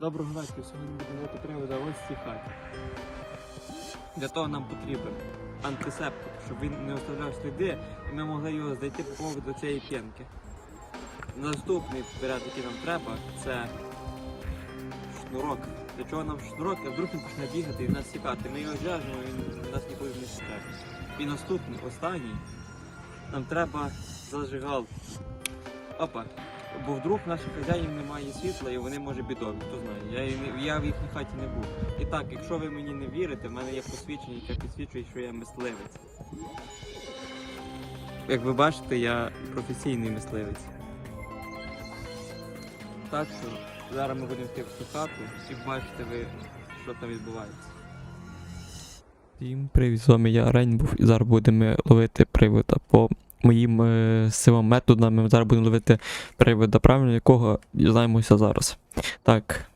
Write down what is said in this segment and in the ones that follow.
Доброго вечора, сьогодні будемо мати привода ось цій хаті. Для того нам потрібен антисептик, щоб він не оставляв сліди, і ми могли його знайти по поводу цієї п'янки. Наступний поряд, який нам треба, це шнурок. Для чого нам шнурок, а вдруг він почне бігати і нас сікати. Ми його зв'яжемо, він нас ніколи не сікає. І наступний, останній, нам треба зажигал. Опа. Бо вдруг наших хазяїв немає світла і вони може бідові, хто знає. Я, я в їхній хаті не був. І так, якщо ви мені не вірите, в мене є посвідчення, яке підсвічує, що я мисливець. Як ви бачите, я професійний мисливець. Так що зараз ми будемо йти в цю хату і бачите ви, що там відбувається. Всім привіт, з вами я Рейнбув і зараз будемо ловити привода по моїм е, силам методам. Ми зараз будемо ловити привода, правильно якого дізнаємося зараз. Так.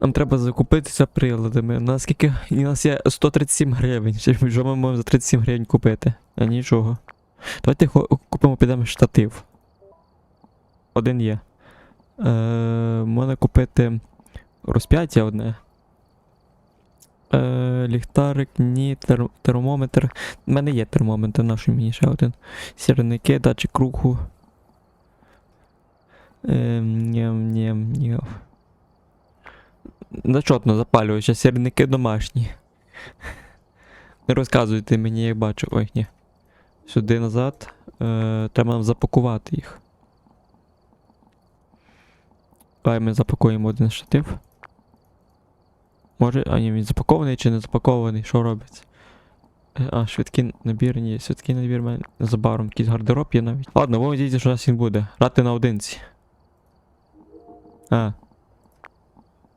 Нам треба закупитися приладами. Наскільки у нас є 137 гривень. Що ми можемо за 37 гривень купити? А нічого. Давайте купимо підемо штатив. Один є. Е, можна купити розп'яття одне. Е, ліхтарик, ні, тер- термометр. У мене є термометр, наш мені ще один. Сірники, датчик руху. Ем, ням, ням, ням. Зачотно запалюючи, сірники домашні. Не розказуйте мені, як бачу. Ой, ні. Сюди назад. Е, треба нам запакувати їх. Давай ми запакуємо один штатив. Може, а ні, він запакований чи не запакований, що робиться? Е, А, швидкий набір, ні, швидкий набір мене незабаром якийсь гардероб є навіть. Ладно, ви дійте, що у нас він буде. Грати на одинці. А.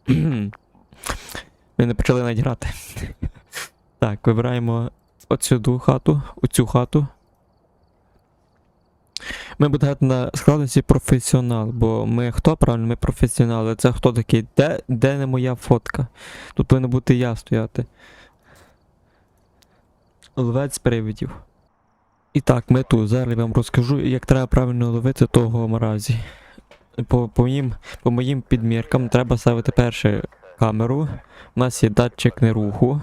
Ми не почали навіть грати. так, вибираємо оцю хату, оцю хату. Ми будемо на складності професіонал, бо ми хто правильно? Ми професіонали. Це хто такий? Де, де не моя фотка? Тут повинна бути я стояти. Ловець привидів. І так, ми тут. Зараз я вам розкажу, як треба правильно ловити того маразі. По, по, моїм, по моїм підміркам треба ставити перше камеру. У нас є датчик неруху.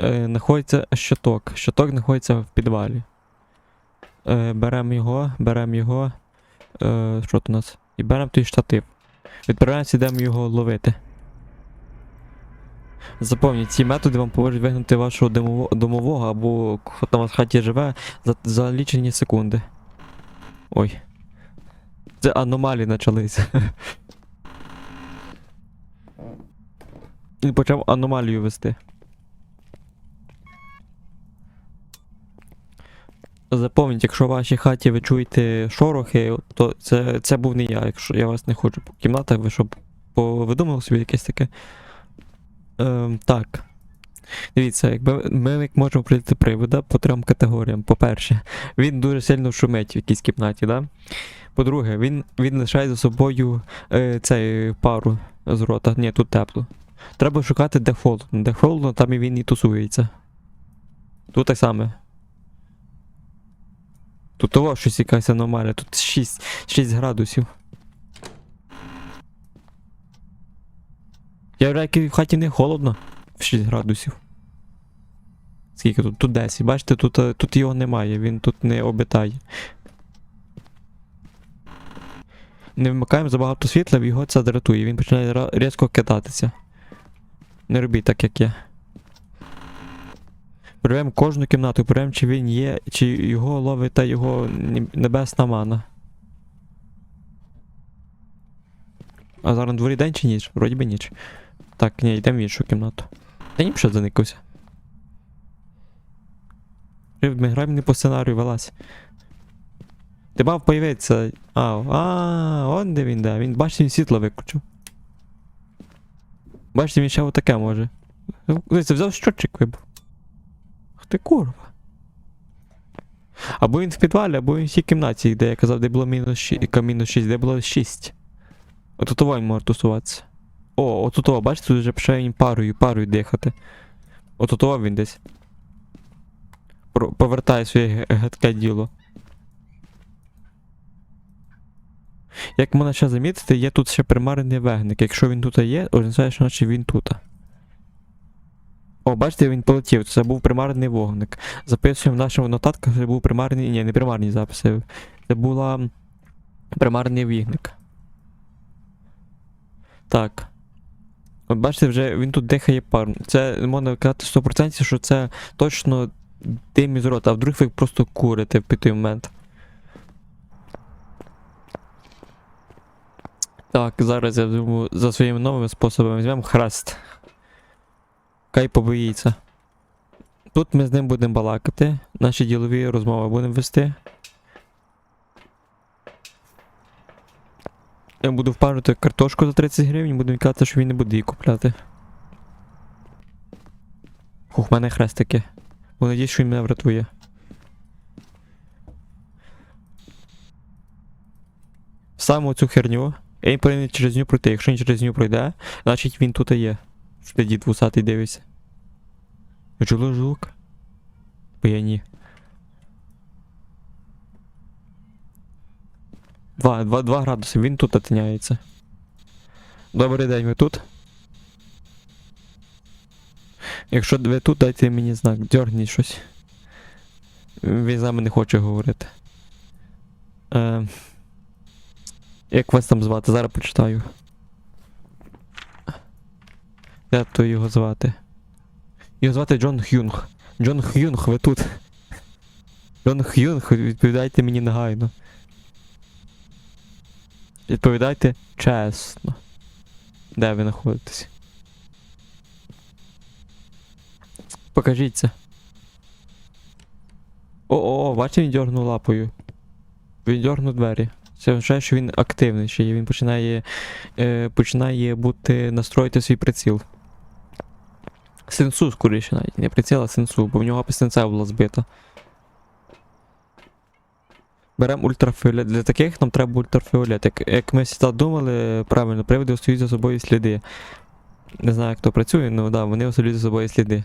Е, знаходиться щиток. Щиток знаходиться в підвалі. Е, беремо його, беремо його. Е, що тут у нас? І беремо той штатив. Відправляємося, йдемо його ловити. Запам'ятайте, ці методи вам поможуть вигнати вашого домово- домового або хто там у вас в хаті живе за, за лічені секунди. Ой. Це аномалії почалися. Він почав аномалію вести. Запам'ятайте, якщо в вашій хаті ви чуєте шорохи, то це, це був не я, якщо я вас не хочу по кімнатах, ви щоб повидумали собі якесь таке. Ем, так. Дивіться, якби ми можемо прийти привода по трьом категоріям. По-перше, він дуже сильно шумить в якійсь кімнаті, да? По-друге, він, він лишає за собою е, цей пару з рота. Ні, тут тепло. Треба шукати де холодно. Де холодно, там і він і тусується. Тут так саме. Тут того щось якась аномалія, тут 6, 6 градусів. Я як в хаті не холодно в 6 градусів. Скільки тут? Тут 10. Бачите, тут, е, тут його немає, він тут не обитає. Не вмикаємо забагато світла, його це дратує, він починає різко кидатися. Не робіть так, як я. Перевіряємо кожну кімнату, перевіряємо, чи він є, чи його ловить та його небесна мана. А зараз на дворі день чи ніч? Вроді би ніч. Так, ні, йдемо в іншу кімнату. Та ні, що заникався. Ми граємо не по сценарію, вилазь. Ти мав появитися. А, а, он де він, де. Він, бачите, він світло виключив. Бачите, він ще отаке може. Дивіться, взяв щотчик вибув. Ти курва. Або він в підвалі, або він в тій кімнаті, де я казав, де було мінус 6, мінус 6, де було 6. От він може тусуватися. О, от того, бачите, тут вже почав парою, парою дихати. От він десь. Про- Повертає своє гидке діло. Як можна ще замітити, є тут ще примарений вегник. Якщо він тут є, означає, що наче він тут. О, бачите, він полетів. Це був примарений вогник. Записуємо в нашому нотатках, це був примарний. Ні, не примарні записи. Це була примарний вігник. Так. От бачите, вже він тут дихає паром. Це можна казати 100%, що це точно дим із рота, а вдруг ви просто курите в той момент. Так, зараз я візьму за своїми новими способами візьмемо хрест. Хай побоїться. Тут ми з ним будемо балакати, наші ділові розмови будемо вести. Я буду впарити картошку за 30 гривень, буду казати, що він не буде її купляти. Хух, в мене хрест таке. Бо надіюсь, що він мене врятує. Саме цю херню. Він повинен через нього пройти. Якщо він через нього пройде, значить він тут і є. Що дід вусатий дивишся. Чуло звук? Бо я ні. Два, два, два градуси, він тут отиняється. Добрий день, ви тут? Якщо ви тут, дайте мені знак, дьорніть щось. Він з нами не хоче говорити. Е, як вас там звати? Зараз почитаю. Як то його звати? Його звати Джон Х'юнг. Джон Х'юнг, ви тут. Джон Х'юнг, відповідайте мені негайно. Відповідайте чесно. Де ви знаходитесь? Покажіться. О, о, о, бачите, він дьорнув лапою. Він дьорнув двері. Це означає, що він активний ще. Він починає, е, починає бути настроїти свій приціл. Сенсу, скоріше навіть. Не приціл, а сенсу, бо в нього пістенця була збита. Беремо ультрафіолет. Для таких нам треба ультрафіолет. Як, як ми завжди думали, правильно, приводи остають за собою сліди. Не знаю, як то працює, але да, вони оставляють за собою сліди.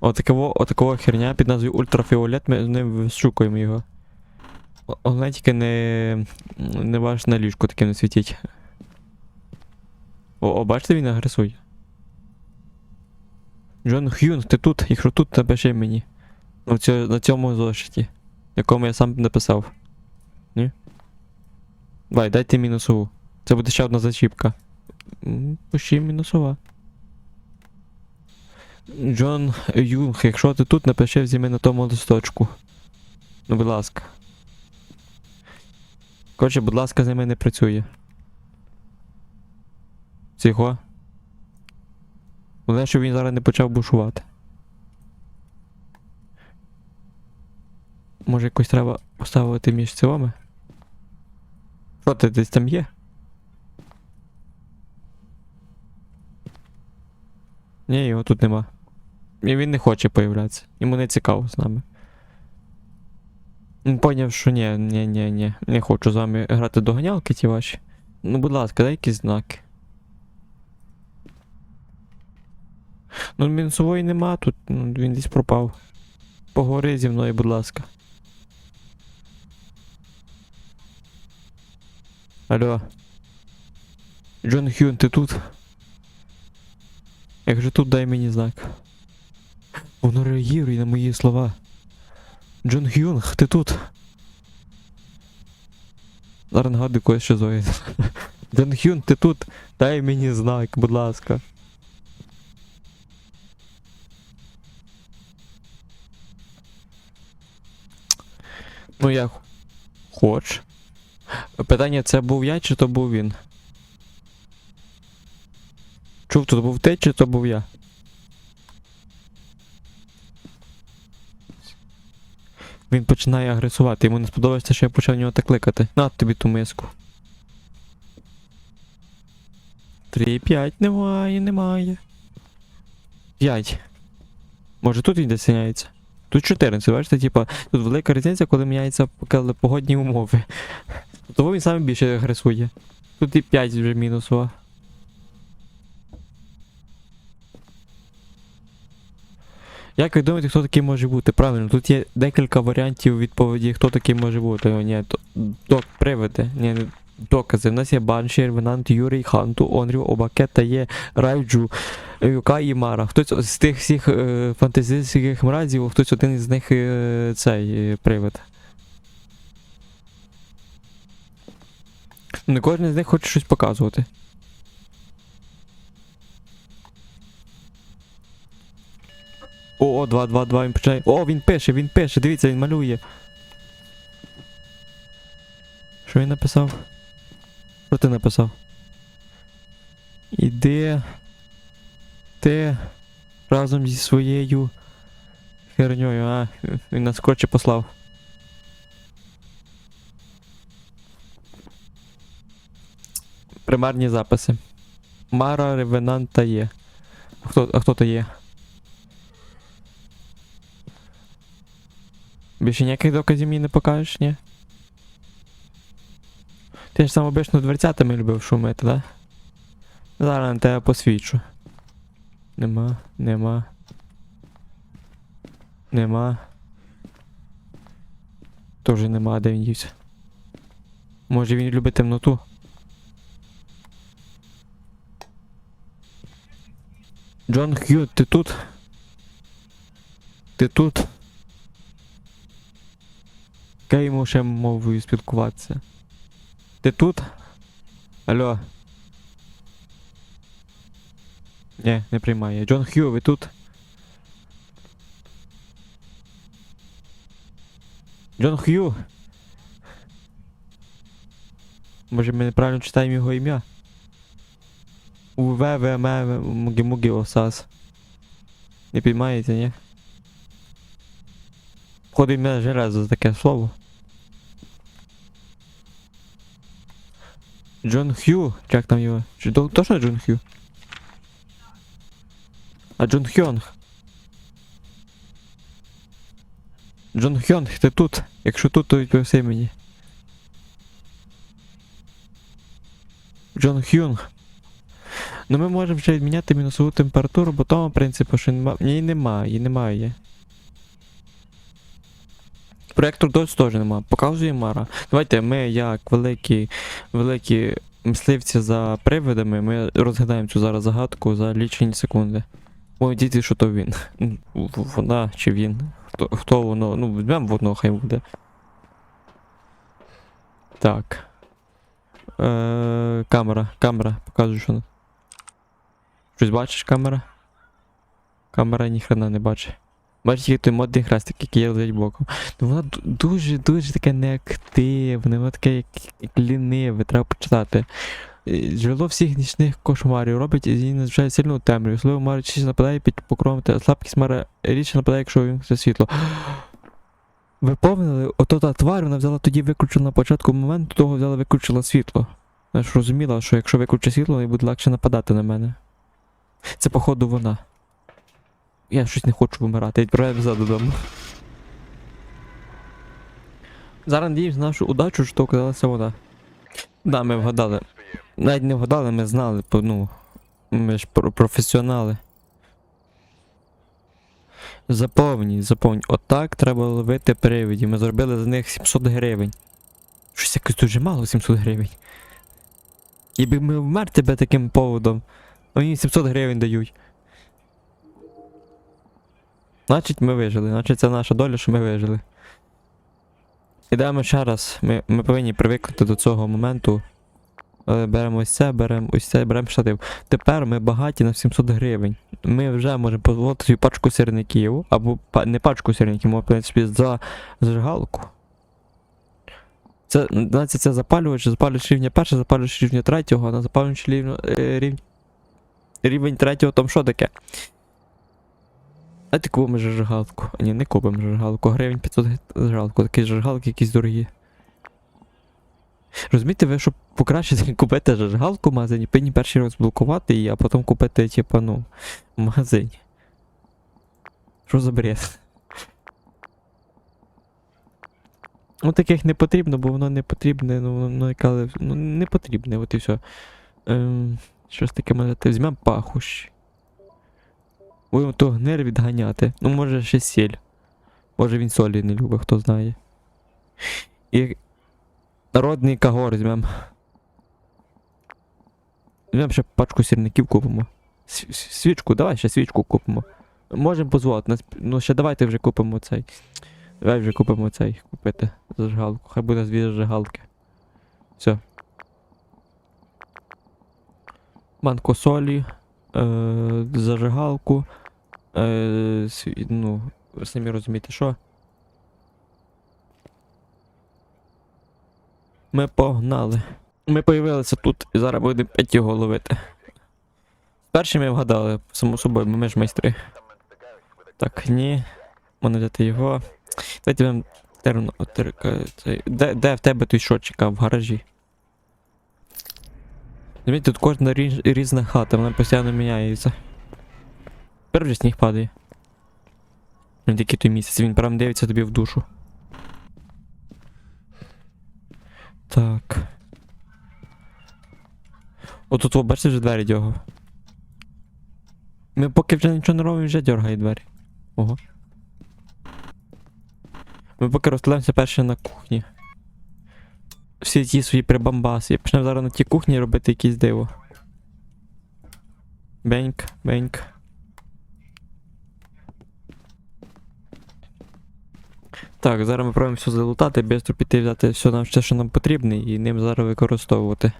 Отакого, отакого херня під назвою ультрафіолет, ми ним вишукуємо його. Головне тільки не, не ваш на ліжку таким не світіть. О, о, бачите, він агресує. Джон Х'юн, ти тут? Якщо тут, то пиши мені. На, цьо, на цьому зошиті, якому я сам написав. Ні? Давай, дайте мінусову. Це буде ще одна зачіпка. Пиши мінусова. Джон Юнг, якщо ти тут, напиши взіми на тому листочку. Ну, будь ласка. Коротше, будь ласка, з ними не працює. Цього. Головне, щоб він зараз не почав бушувати. Може якось треба поставити між цілами? Що ти десь там є? Ні, його тут нема. І він не хоче появлятися. Йому не цікаво з нами. Він поняв, що ні, ні, ні, ні. Не хочу з вами грати до ганялки ті ваші. Ну, будь ласка, дай якісь знаки. Ну, мінусової нема тут, ну, він десь пропав. Поговори зі мною, будь ласка. Алло. Джон Хюн, ти тут? Якщо тут, дай мені знак. Воно реагує на мої слова. Джон Хюнг, ти тут? Зараз нагадую когось що зоїд. Джон Хюн, ти тут? Дай мені знак, будь ласка. Ну я хоч. Питання, це був я, чи то був він? Чув, то був ти, чи то був я? Він починає агресувати, йому не сподобається, що я почав нього так кликати. На тобі ту миску. 3-5 немає, немає. 5. Може тут він десь міняється? Тут 14, бачите, типа, тут велика різниця, коли міняються погодні умови. Тому він саме більше агресує. Тут і 5 вже мінусова. Як ви думаєте, хто такий може бути? Правильно, тут є декілька варіантів відповіді, хто такий може бути. О, ні, док, привиди. Ні, докази. У нас є Банші, Ревенант, Юрій, Ханту, Онрю, Обаке та є Райджу, Юка і Мара. Хтось з тих всіх е, фантастичних мразів, хтось один із них е, цей е, привид. Не кожен з них хоче щось показувати. О, о, 2, 2, 2, він починає. О, він пише, він пише, дивіться, він малює. Що він написав? Що ти написав? Іди. Ти разом зі своєю херньою, а, він нас коротше послав. Примарні записи. Мара Ревенанта є. А хто, а хто то є? Більше ніяких доказів мені не покажеш, ні? Ти ж сам обично дверцятами любив шумити, да? Зараз на тебе посвідчу. Нема, нема. Нема. Тоже нема, де він дівся. Може він любить темноту? Джон Хью, ти тут? Ти тут? Яка йому ще мовою спілкуватися? Ти тут? Алло. Ні, не приймає. Джон Хью, ви тут? Джон Хью. Може ми неправильно читаємо його ім'я? У В В М М Мугі Мугі Осас. Не підмаєте, ні? Входить ім'я железо за таке слово. Джон Хью, як там його? Чи точно Джон Хью? А Джон Хьонг? Джон Хьонг, ти тут? Якщо тут, то відповісти мені. Джон Хюнг. Ну ми можемо ще відміняти мінусову температуру, бо тому принципу, що нема. Її немає, її немає. Проектор досі теж нема. Показує Мара. Давайте ми, як великі, великі мисливці за привидами, ми розгадаємо цю зараз загадку за лічені секунди. Ой, діти, що то він. Вона чи він. Хто, хто воно? Ну, візьмемо воно, хай буде. Так. Е, камера, камера, показуй, що. на- Щось бачиш, камера? Камера ніхрена не бачить. Бачиш, який той модний хрестик, який є лежить боком. Ну вона дуже, дуже таке неактивне, воно таке як ліниве, треба почитати. Е, Джерело всіх нічних кошмарів робить і її надзвичайно сильну темряву. Слово Мари чисто нападає під покровом та слабкість Мара рідше нападає, якщо вимкнути світло. Ви помнили, ото та тварь, вона взяла тоді виключила на початку моменту, того взяла виключила світло. Вона ж розуміла, що якщо виключить світло, їй буде легше нападати на мене. Це походу вона. Я щось не хочу вмирати, відправляю назад додому. Зараз надіюсь на нашу удачу, що оказалася вона. Да, ми вгадали. Навіть не вгадали, ми знали, ну. Ми ж професіонали. Заповніть, заповніть. Отак треба ловити привидів. Ми зробили за них 700 гривень. Щось якось дуже мало 700 гривень. Якби ми вмер тебе таким поводом, мені 700 гривень дають. Значить ми вижили, значить це наша доля, що ми вижили. Ідемо ще раз. Ми, ми повинні привикнути до цього моменту. Е, Беремо ось це, беремо ось це, беремо штатив. Тепер ми багаті на 700 гривень. Ми вже можемо дозволити собі пачку сірників, або не пачку сірників, можемо в принципі за зажигалку. Це, знаєте, це запалювач, запалювач рівня першого, запалювач рівня третього, а на запалювач рівня, е, рівень, рівень третього там що таке? Давайте купимо зажигалку. Ні, не купимо зажигалку. Гривень 500 г- зажигалку. Такі зажигалки якісь дорогі. Розумієте, ви, щоб покращити, купити зажигалку в магазині, повинні перший раз блокувати її, а потім купити, типа, ну, в магазині. Що за бред? Ну, таких не потрібно, бо воно не потрібне, ну, воно яке, ну, не потрібне, от і все. Ем, щось таке може. Візьмемо пахощі. Будемо ту гниль відганяти. Ну, може ще сіль. Може він солі не любить, хто знає. І народний кагор візьмем. Візьмем ще пачку сірників купимо. Свічку, давай ще свічку купимо. Можемо позволити. Ну ще давайте вже купимо цей. Давай вже купимо цей купити зажигалку. Хай буде дві зажигалки. Все. Банку солі, е, зажигалку. Е, ну, самі розумієте, що. Ми погнали. Ми появилися тут і зараз будемо п'ять його ловити. Перші ми вгадали, само собою, бо ми ж майстри. Так, ні. Можна взяти його. Давайте вам терно. тер- цей- Де, де в тебе той шотчик, а в гаражі? Розумієте, тут кожна різ- різна хата, вона постійно міняється. Вже сніг падає. Він той місяць, він прям дивиться тобі в душу. Так. Отут, о, бачите вже двері дьогав. Ми поки вже нічого не робимо, вже дергає двері. Ого. Ми поки розстеляємося перше на кухні. Всі ті свої прибамбаси. Почнемо зараз на тій кухні робити якісь диво. Беньк, беньк. Так, зараз ми пробуємо все залутати, швидко піти взяти все, нам, все, що нам потрібно, і ним зараз використовувати.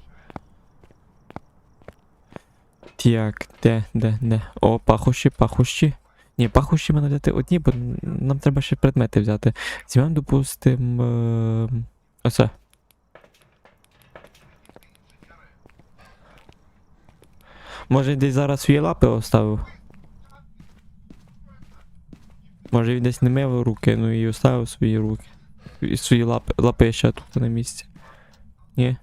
Так, де, де, де. О, пахощі, пахощі. Ні, пахощі мене взяти одні, бо нам треба ще предмети взяти. Візьмемо, допустим. Е... Оце. Може десь зараз свої лапи оставив. Може він десь не мив руки, ну і оставив свої руки. І свої лапи, лапи ще тут на місці. Ні.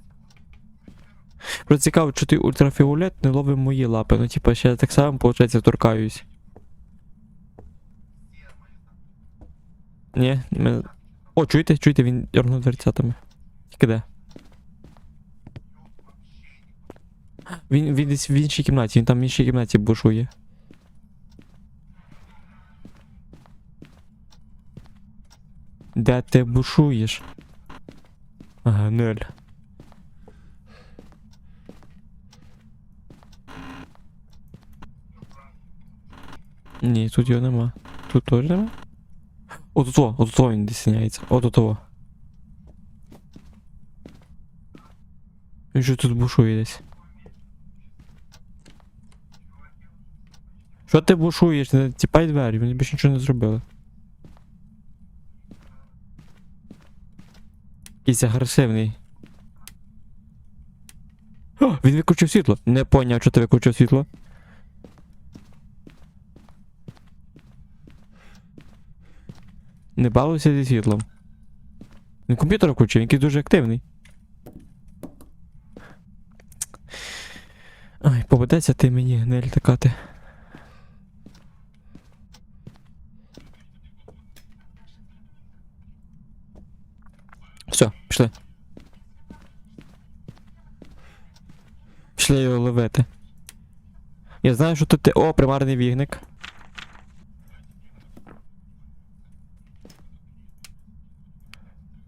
Просто цікаво, що ти ультрафіолет не ловив мої лапи. Ну, типа, ще так само, виходить, торкаюсь. Ні, ми... О, чуєте, чуєте, він дернув дверцятами. Тільки де? Він, він десь в іншій кімнаті, він там в іншій кімнаті бушує. Де ти бушуєш? Ага, нуль. Ні, тут його нема. Тут теж нема? О, тут о, от тут він десь сняється. О, того. Він же тут бушує десь. Що ти бушуєш? Тіпай двері, вони більше нічого не зробили. Якийсь агресивний. О, він виключив світло. Не поняв, що ти виключив світло. Не балуйся зі світлом. Він комп'ютер включив, він якийсь дуже активний. Ай, попадеться ти мені, не літакати. Все, пішли. Пішли його ловити. Я знаю, що тут ти. О, примарний вігник.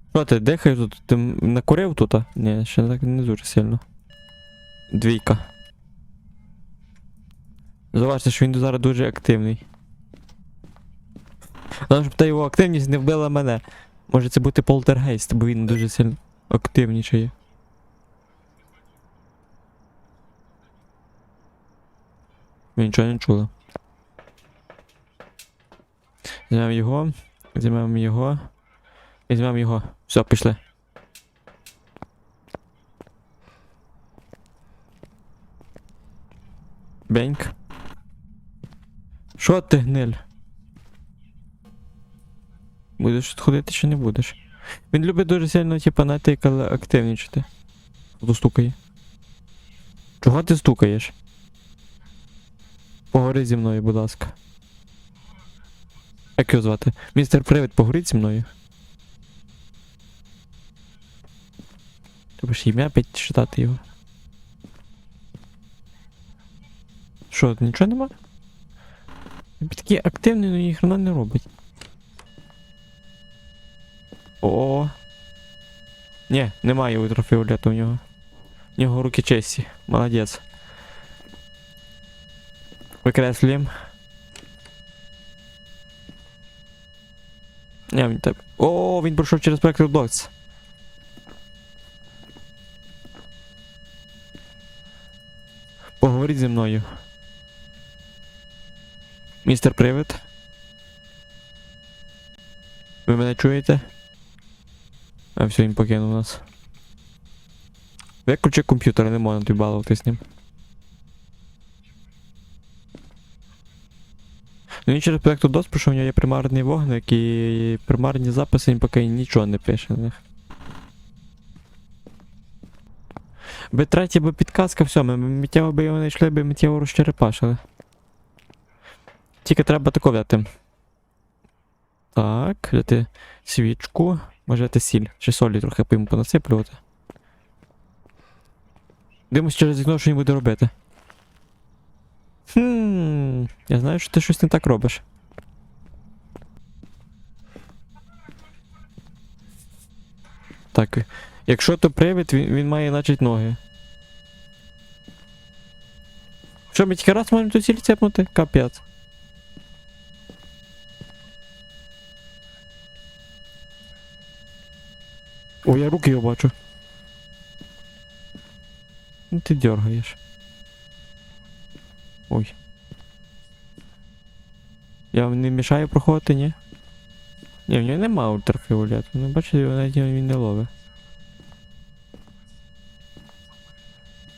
Що ти дихаєш тут? Ти накурив тут? Ні, ще так не дуже сильно. Двійка. Зауважте, що він зараз дуже активний. Головне, щоб та його активність не вбила мене. Може це бути полтергейст, бо він дуже сильно активнічає. Ви нічого не чули. Візьмемо його. Візьмемо його. Візьмемо його. Все, пішли. Беньк. Що ти гниль? Будеш ходити чи не будеш? Він любить дуже сильно, типа, знаєте, як але активнічати. Хто стукає? Чого ти стукаєш? Поговори зі мною, будь ласка. Як його звати? Містер Привид, поговоріть зі мною. Треба ж ім'я опять читати його. Що, нічого нема? Він такий активний, але ніхрена не робить. О. Ні, немає ультрафіолету в нього. В нього руки чисті. Молодець. Викреслюємо. Ні, він так. О, він пройшов через проектор Dots. Поговоріть зі мною. Містер Привид. Ви мене чуєте? А все, він покинув нас. Виключи комп'ютер, не можна тобі балувати з ним. Ну він через проєкту DOS пройшов, у нього є примарний вогник і примарні записи він поки нічого не пише на них. Би третя, би підказка, все, ми миттєво би його знайшли, би миттєво розчерепашили. Тільки треба тако взяти. Так, взяти свічку. Може взяти сіль. Чи солі трохи по йому понасиплювати. Дивимось через вікно, що він буде робити. Хм, я знаю, що ти щось не так робиш. Так, якщо то привид, він, він має значить ноги. Що, ми тільки раз можемо ту ціль цепнути? Капець. О, я руки його бачу. Ну ти дергаєш. Ой. Я вам не мішаю проходити, ні? Ні, в нього нема ультрафіолету. Ну бачите, його навіть він не ловить.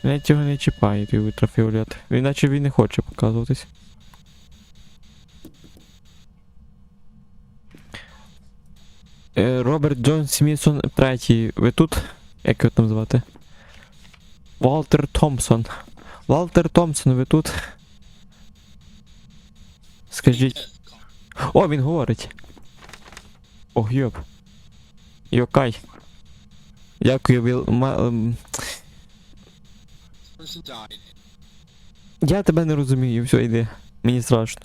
Навіть його не чіпає, той ультрафіолет. Він наче він не хоче показуватись. Роберт Джон Смітсон третій. Ви тут? Як його там звати? Валтер Томпсон. Валтер Томпсон, ви тут? Скажіть. О, він говорить. Ох, йоп. Йокай. Дякую, Віл. Ма... ем. Я тебе не розумію, все, йди. Мені страшно.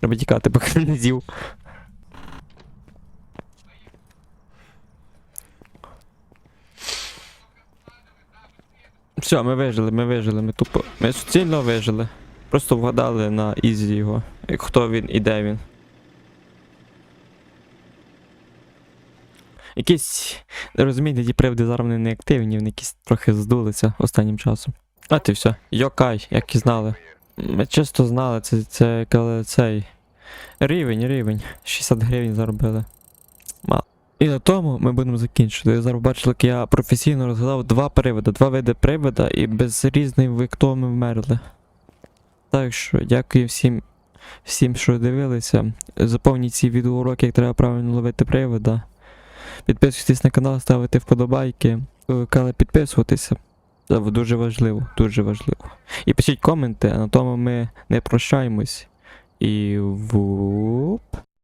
Треба тікати, поки не з'їв. Все, ми вижили, ми вижили, ми тупо. Ми суцільно вижили. Просто вгадали на ізі його. Хто він і де він. Якісь. Розумієте, ті приводи зараз вони не активні, вони якісь трохи здулися останнім часом. А ти все. Йокай, як і знали. Ми чисто знали, це, це коли цей. Рівень, рівень. 60 гривень заробили. Мало. І на тому ми будемо закінчити. Ви зараз бачили, як я професійно розгадав два приводи, два види привода, і без різних ви ми вмерли. Так що, дякую всім, всім, що дивилися. Заповніть ці відеоуроки, як треба правильно ловити привода. Підписуйтесь на канал, ставити вподобайки, але підписуватися. Це дуже важливо, дуже важливо. І пишіть коменти, а на тому ми не прощаємось. І вуп.